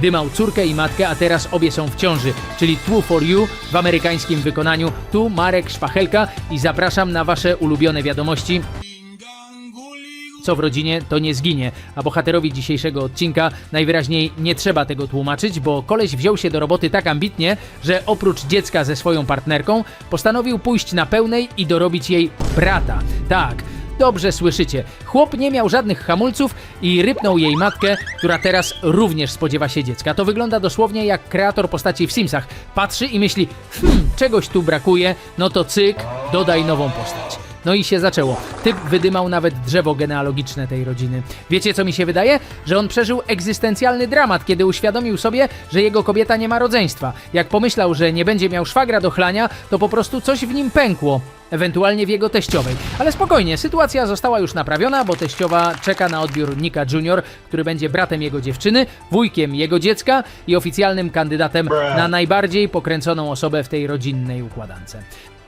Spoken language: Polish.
Dymał córkę i matkę, a teraz obie są w ciąży, czyli Two for You w amerykańskim wykonaniu. Tu Marek Szpachelka i zapraszam na wasze ulubione wiadomości. Co w rodzinie, to nie zginie. A bohaterowi dzisiejszego odcinka najwyraźniej nie trzeba tego tłumaczyć, bo koleś wziął się do roboty tak ambitnie, że oprócz dziecka ze swoją partnerką, postanowił pójść na pełnej i dorobić jej brata. Tak. Dobrze słyszycie. Chłop nie miał żadnych hamulców i rypnął jej matkę, która teraz również spodziewa się dziecka. To wygląda dosłownie jak kreator postaci w Simsach. Patrzy i myśli, hmm, czegoś tu brakuje, no to cyk, dodaj nową postać. No i się zaczęło. Typ wydymał nawet drzewo genealogiczne tej rodziny. Wiecie co mi się wydaje? Że on przeżył egzystencjalny dramat, kiedy uświadomił sobie, że jego kobieta nie ma rodzeństwa. Jak pomyślał, że nie będzie miał szwagra do chlania, to po prostu coś w nim pękło. Ewentualnie w jego teściowej. Ale spokojnie, sytuacja została już naprawiona, bo teściowa czeka na odbiór Nika Jr., który będzie bratem jego dziewczyny, wujkiem jego dziecka i oficjalnym kandydatem na najbardziej pokręconą osobę w tej rodzinnej układance.